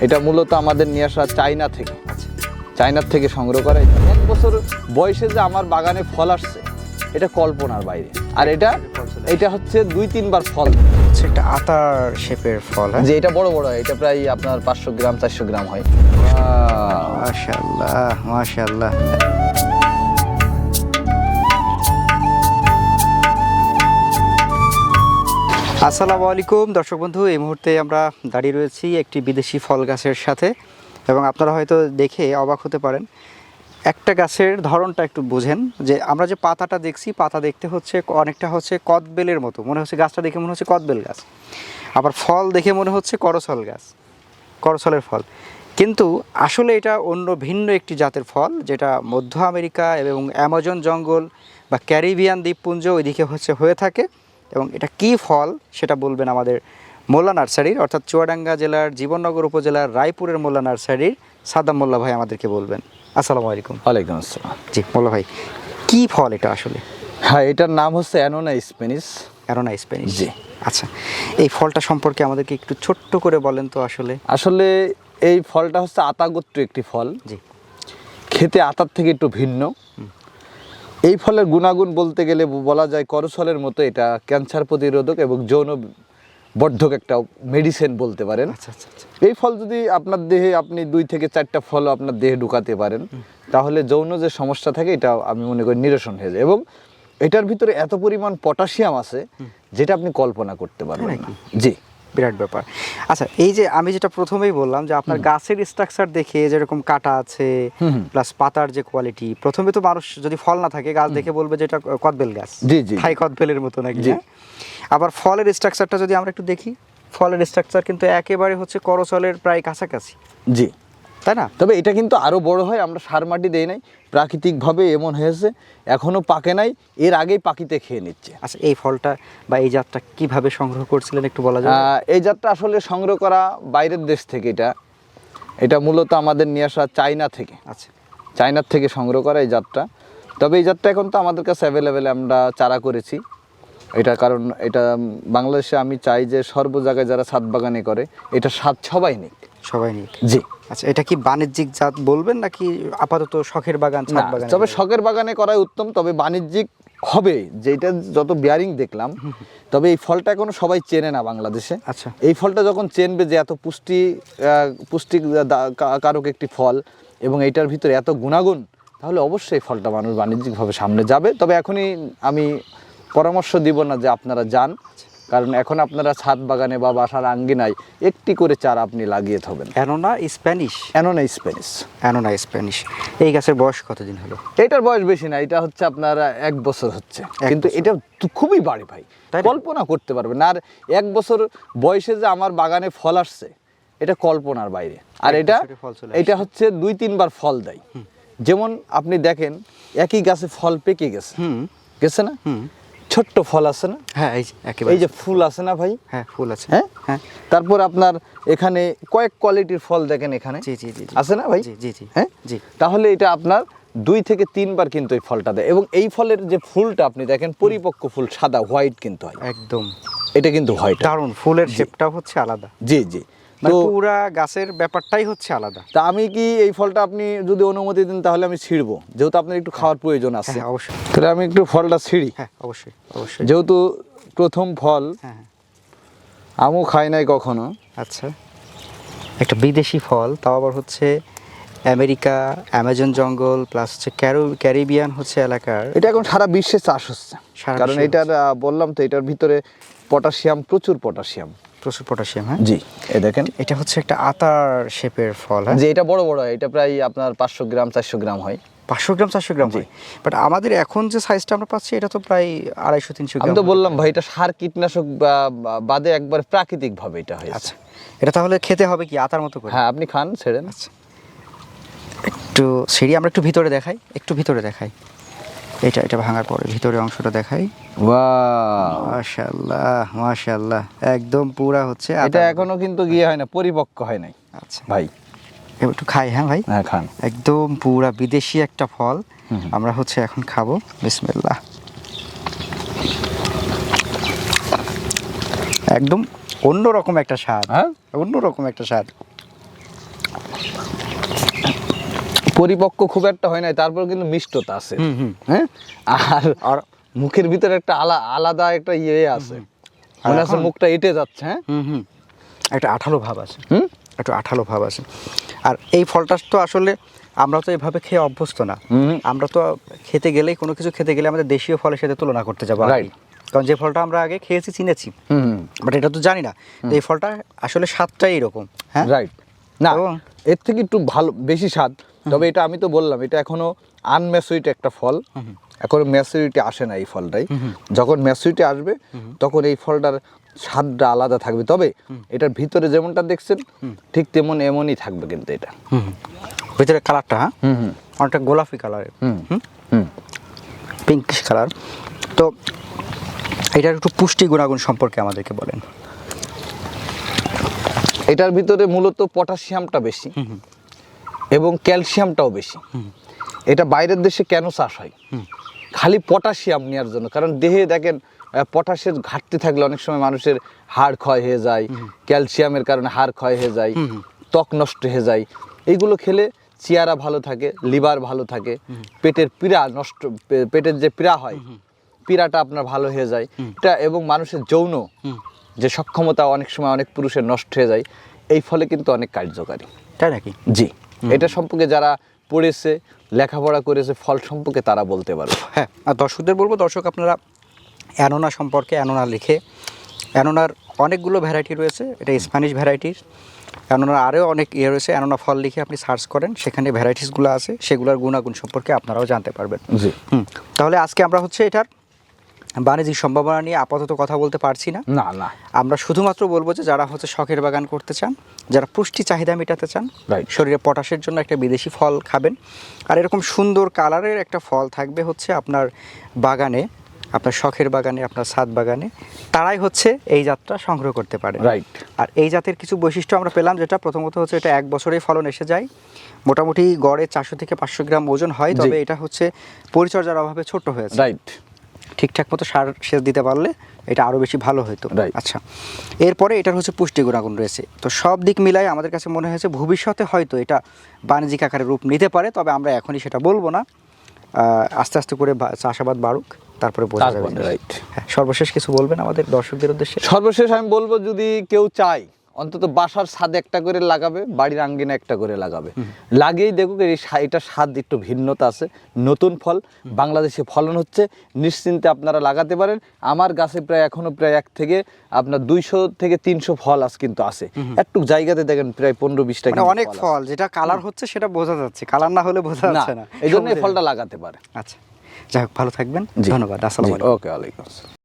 এটা মূলত আমাদের নিয়ে আসা চায়না থেকে। চায়নার থেকে সংগ্রহ করা এক বছর বয়সে যে আমার বাগানে ফল আসছে এটা কল্পনার বাইরে। আর এটা এটা হচ্ছে দুই তিনবার ফল। হচ্ছে একটা আতার শেপের ফল হ্যাঁ? যে এটা বড় বড় হয় এটা প্রায় আপনার পাঁচশো গ্রাম চারশো গ্রাম হয়। মাশাল্লাহ মাশাল্লাহ আসসালামু আলাইকুম। দর্শক বন্ধু, এই মুহূর্তে আমরা দাঁড়িয়ে রয়েছি একটি বিদেশি ফল গাছের সাথে এবং আপনারা হয়তো দেখে অবাক হতে পারেন। একটা গাছের ধরনটা একটু বোঝেন, যে আমরা যে পাতাটা দেখছি, পাতা দেখতে হচ্ছে অনেকটা হচ্ছে কদবেলের মতো। মনে হচ্ছে গাছটা দেখে মনে হচ্ছে কদবেল গাছ। আবার ফল দেখে মনে হচ্ছে করসল গাছ করসলের ফল। কিন্তু আসলে এটা অন্য, ভিন্ন একটি জাতের ফল, যেটা মধ্য আমেরিকা এবং অ্যামাজন জঙ্গল বা ক্যারিবিয়ান দ্বীপপুঞ্জ ওইদিকে হচ্ছে হয়ে থাকে। এবং এটা কি ফল সেটা বলবেন আমাদের মোল্লা নার্সারির অর্থাৎ চুয়াডাঙ্গা জেলার জীবননগর উপজেলার রায়পুরের মোল্লা নার্সারির সাদাম মোল্লা ভাই আমাদেরকে বলবেন। আসসালামু আলাইকুম। ওয়ালাইকুম আসসালাম। জি মোল্লা ভাই কি ফল এটা আসলে? হ্যাঁ এটার নাম হচ্ছে অ্যানোনা স্পেনিস অ্যারোনা স্প্যানিশ জি। আচ্ছা এই ফলটা সম্পর্কে আমাদেরকে একটু ছোট্ট করে বলেন তো আসলে। আসলে এই ফলটা হচ্ছে আতাগোত্র একটি ফল। জি। খেতে আতার থেকে একটু ভিন্ন। এই ফলের গুণাগুণ বলতে গেলে বলা যায় করসলের মতো এটা ক্যান্সার প্রতিরোধক এবং যৌন বর্ধক একটা মেডিসিন বলতে পারেন। আচ্ছা আচ্ছা আচ্ছা। এই ফল যদি আপনার দেহে আপনি দুই থেকে চারটা ফল আপনার দেহে ঢুকাতে পারেন তাহলে যৌন যে সমস্যা থাকে এটা আমি মনে করি নিরসন হয়ে যায় এবং এটার ভিতরে এত পরিমাণ পটাশিয়াম আছে যেটা আপনি কল্পনা করতে পারবেন জি। বিরাট ব্যাপার আচ্ছা এই যে আমি যেটা প্রথমেই বললাম যে আপনার গাছের স্ট্রাকচার দেখে যেরকম কাটা আছে। প্লাস পাতার যে কোয়ালিটি প্রথমে তো মানুষ যদি ফল না থাকে গাছ দেখে বলবে যে এটা কদবেল গাছ জি, জি। থাই কদবেলের মতো নাকি জি। হ্যাঁ? আবার ফলের স্ট্রাকচারটা যদি আমরা একটু দেখি ফলের স্ট্রাকচার কিন্তু একেবারে হচ্ছে করচলের প্রায় কাছাকাছি জি তাই না? তবে এটা কিন্তু আরও বড় হয় আমরা সার মাটি দেই নাই প্রাকৃতিকভাবে এমন হয়েছে এখনও পাকে নাই এর আগেই পাকিতে খেয়ে নিচ্ছে। আচ্ছা এই ফলটা বা এই জাতটা কীভাবে সংগ্রহ করছিলেন একটু বলা যায় এই জাতটা আসলে সংগ্রহ করা বাইরের দেশ থেকে এটা। এটা মূলত আমাদের নিয়ে আসা চায়না থেকে। আচ্ছা। চায়নার থেকে সংগ্রহ করা এই জাতটা। তবে এই জাতটা এখন তো আমাদের কাছে অ্যাভেলেবেল আমরা চারা করেছি। এটা কারণ এটা বাংলাদেশে আমি চাই যে সর্ব জায়গায় যারা ছাদ বাগানে করে এটা স্বাদ সবাই নিক। সবাই নিয়ে। জি। আচ্ছা এটা কি বাণিজ্যিক জাত বলবেন নাকি আপাতত শখের বাগান ছাদ বাগান তবে শখের বাগানে করাই উত্তম তবে বাণিজ্যিক হবে যেটা যত বিয়ারিং দেখলাম তবে এই ফলটা এখনও সবাই চেনে না বাংলাদেশে। আচ্ছা। এই ফলটা যখন চেনবে যে এত পুষ্টি পুষ্টি কারক একটি ফল এবং এইটার ভিতরে এত গুণাগুণ তাহলে অবশ্যই ফলটা মানুষ বাণিজ্যিকভাবে সামনে যাবে। তবে এখনই আমি পরামর্শ দিব না যে আপনারা যান। কারণ এখন আপনারা ছাদ বাগানে বা বাসার আঙ্গিনায় একটি করে চারা আপনি লাগিয়ে থবেন। Annona Spanish? Annona Spanish. Annona Spanish. এই গাছের বয়স কতদিন হলো? এটার বয়স বেশি না এটা হচ্ছে আপনার এক বছর হচ্ছে। কিন্তু এটা খুবই বাড়ে ভাই। কল্পনা করতে পারবেন না। আর এক বছর বয়সে যে আমার বাগানে ফল আসছে এটা কল্পনার বাইরে। আর এটা এটা হচ্ছে দুই তিনবার ফল দেয়। যেমন আপনি দেখেন একই গাছে ফল পেকে গেছে। হুম। গেছে না? হুম। ছোট্ট ফল আছে না? হ্যাঁ এই একেবারে। এই যে ফুল আছে না ভাই? হ্যাঁ ফুল আছে। হ্যাঁ? হ্যাঁ। তারপর আপনার এখানে কয়েক কোয়ালিটির ফল দেখেন এখানে। জি জি জি। আছে না ভাই? জি জি জি। হ্যাঁ? জি। তাহলে এটা আপনার দুই থেকে তিনবার কিন্তু এই ফলটা দেয়। এবং এই ফলের যে ফুলটা আপনি দেখেন পরিপক্ক ফুল সাদা হোয়াইট কিন্তু হয়। একদম। এটা কিন্তু হোয়াইট। দারুণ ফুলের শেপটাও হচ্ছে আলাদা। জি জি। তো পুরা গাছের ব্যাপারটাই হচ্ছে আলাদা। তা আমি কি এই ফলটা আপনি যদি অনুমতি দেন তাহলে আমি ছিঁড়বো। যেহেতু আপনার একটু খাওয়ার প্রয়োজন আছে। হ্যাঁ অবশ্যই। তাহলে আমি একটু ফলটা ছিঁড়ি। হ্যাঁ অবশ্যই অবশ্যই। যেহেতু প্রথম ফল হ্যাঁ হ্যাঁ। আমও খাই নাই কখনো। আচ্ছা। একটা বিদেশি ফল তাও আবার হচ্ছে আমেরিকা অ্যামাজন জঙ্গল প্লাস হচ্ছে ক্যারো ক্যারিবিয়ান হচ্ছে এলাকার। এটা এখন সারা বিশ্বে চাষ হচ্ছে। কারণ এটার বললাম তো এটার ভিতরে পটাশিয়াম প্রচুর পটাশিয়াম। প্রচুর পটাশিয়াম হ্যাঁ? জি এ দেখেন। এটা হচ্ছে একটা আতার শেপের ফল হ্যাঁ? যে এটা বড় বড় হয় এটা প্রায় আপনার পাঁচশো গ্রাম চারশো গ্রাম হয়। পাঁচশো গ্রাম চারশো গ্রাম জি। হয়? বাট আমাদের এখন যে সাইজটা আমরা পাচ্ছি এটা তো প্রায় আড়াইশো তিনশো আমি গ্রাম তো বললাম ভাই এটা সার কীটনাশক বা- বাদে একবার প্রাকৃতিক ভাবে এটা হয়েছে। আচ্ছা এটা তাহলে খেতে হবে কি আতার মতো করে? হ্যাঁ আপনি খান ছেড়েন আচ্ছা। একটু সিঁড়ি আমরা একটু ভিতরে দেখাই একটু ভিতরে দেখাই। এটা এটা ভাঙার পরে ভিতরে অংশটা দেখাই। মাশাল্লাহ মাশাল্লাহ একদম পুরা হচ্ছে এটা এখনও কিন্তু গিয়ে হয় না পরিপক্ক হয় নাই। আচ্ছা। ভাই। একটু খাই হ্যাঁ ভাই? হ্যাঁ খান। একদম পুরা বিদেশি একটা ফল। আমরা হচ্ছে এখন খাব। বিসমিল্লাহ। একদম অন্যরকম একটা স্বাদ। হ্যাঁ? অন্যরকম একটা স্বাদ। পরিপক্ক খুব একটা হয় নাই তারপর কিন্তু মিষ্টতা আছে। হ্যাঁ? আর আর মুখের ভিতরে একটা আলা আলাদা একটা ইয়ে আছে। মনে এখন- মুখটা এটে যাচ্ছে হ্যাঁ? হুম হুম। একটা আঠালো ভাব আছে। হুম? একটু আঠালো ভাব আছে। আর এই ফলটা তো আসলে আমরা তো এভাবে খেয়ে অভ্যস্ত না। আমরা তো খেতে গেলেই কোনো কিছু খেতে গেলে আমাদের দেশীয় ফলের সাথে তুলনা করতে যাব। কারণ যে ফলটা আমরা আগে খেয়েছি চিনেছি। হুম বাট এটা তো জানি না। এই ফলটা আসলে স্বাদটাই এরকম হ্যাঁ? রাইট না এর থেকে একটু ভালো বেশি স্বাদ। তবে এটা আমি তো বললাম এটা এখনও আনম্যাচুরিটি একটা ফল। এখনও ম্যাচুরিটি আসে না এই ফলটাই। যখন ম্যাচুরিটি আসবে তখন এই ফলটার স্বাদটা আলাদা থাকবে। তবে এটার ভিতরে যেমনটা দেখছেন ঠিক তেমন এমনই থাকবে কিন্তু এটা। ভিতরে কালারটা হ্যাঁ? হুম অনেকটা গোলাপি কালারের হুম পিঙ্কিশ কালার তো এটার একটু পুষ্টি গুণাগুণ সম্পর্কে আমাদেরকে বলেন। এটার ভিতরে মূলত পটাশিয়ামটা বেশি। এবং ক্যালসিয়ামটাও বেশি। এটা বাইরের দেশে কেন চাষ হয়? খালি পটাশিয়াম নেওয়ার জন্য। কারণ দেহে দেখেন পটাশের ঘাটতি থাকলে অনেক সময় মানুষের হাড় ক্ষয় হয়ে যায় ক্যালসিয়ামের কারণে হাড় ক্ষয় হয়ে যায় ত্বক নষ্ট হয়ে যায়। এইগুলো খেলে চেয়ারা ভালো থাকে লিভার ভালো থাকে পেটের পীড়া নষ্ট পেটের যে পীড়া হয় পীড়াটা আপনার ভালো হয়ে যায়। এটা এবং মানুষের যৌন যে সক্ষমতা অনেক সময় অনেক পুরুষের নষ্ট হয়ে যায় এই ফলে কিন্তু অনেক কার্যকারী। তাই নাকি? জি। এটা সম্পর্কে যারা পড়েছে লেখাপড়া করেছে ফল সম্পর্কে তারা বলতে পারবে। হ্যাঁ আর দর্শকদের বলব দর্শক আপনারা অ্যানোনা সম্পর্কে অ্যানোনা লিখে অ্যানোনার অনেকগুলো ভ্যারাইটি রয়েছে এটা স্প্যানিশ ভ্যারাইটির অ্যানোনার আরও অনেক ইয়ে রয়েছে অ্যানোনা ফল লিখে আপনি সার্চ করেন সেখানে ভ্যারাইটিসগুলো আছে সেগুলোর গুণাগুণ সম্পর্কে আপনারাও জানতে পারবেন। জি। হুম তাহলে আজকে আমরা হচ্ছে এটার বাণিজ্যিক সম্ভাবনা নিয়ে আপাতত কথা বলতে পারছি না। না না। আমরা শুধুমাত্র বলব যে যারা হচ্ছে শখের বাগান করতে চান যারা পুষ্টি চাহিদা মেটাতে চান. শরীরে পটাশের জন্য একটা বিদেশি ফল খাবেন। আর এরকম সুন্দর কালারের একটা ফল থাকবে হচ্ছে আপনার বাগানে আপনার শখের বাগানে আপনার ছাদ বাগানে। তারাই হচ্ছে এই জাতটা সংগ্রহ করতে পারে। রাইট আর এই জাতের কিছু বৈশিষ্ট্য আমরা পেলাম যেটা প্রথমত হচ্ছে এটা এক বছরেই ফলন এসে যায়। মোটামুটি গড়ে চারশো থেকে পাঁচশো গ্রাম ওজন হয় তবে এটা হচ্ছে পরিচর্যার অভাবে ছোট হয়েছে। রাইট ঠিকঠাক মতো সার সেচ দিতে পারলে এটা আরও বেশি ভালো হতো. আচ্ছা এরপরে এটার হচ্ছে পুষ্টি গুণাগুণ রয়েছে। তো সব দিক মিলাই আমাদের কাছে মনে হয়েছে ভবিষ্যতে হয়তো এটা বাণিজ্যিক আকারে রূপ নিতে পারে তবে আমরা এখনই সেটা বলব না। আস্তে আস্তে করে চাষাবাদ বাড়ুক তারপরে বোঝা যাবে। right. হ্যাঁ সর্বশেষ কিছু বলবেন আমাদের দর্শকদের উদ্দেশ্যে? সর্বশেষ আমি বলব যদি কেউ চায় অন্তত বাসার ছাদে একটা করে লাগাবে বাড়ির আঙ্গিনা একটা করে লাগাবে। লাগেই দেখুক এই এটা স্বাদ একটু ভিন্নতা আছে নতুন ফল বাংলাদেশে ফলন হচ্ছে নিশ্চিন্তে আপনারা লাগাতে পারেন। আমার গাছে প্রায় এখনও প্রায় এক থেকে আপনার দুইশো থেকে তিনশো ফল আজ কিন্তু আছে। একটু জায়গাতে দেখেন প্রায় পনেরো বিশটা মানে অনেক ফল যেটা কালার হচ্ছে সেটা বোঝা যাচ্ছে। কালার না হলে বোঝা যাচ্ছে না এই জন্য ফলটা লাগাতে পারে। আচ্ছা যাই হোক ভালো থাকবেন। ধন্যবাদ আসসালামু ওকে ওয়ালাইকুম আসসালাম।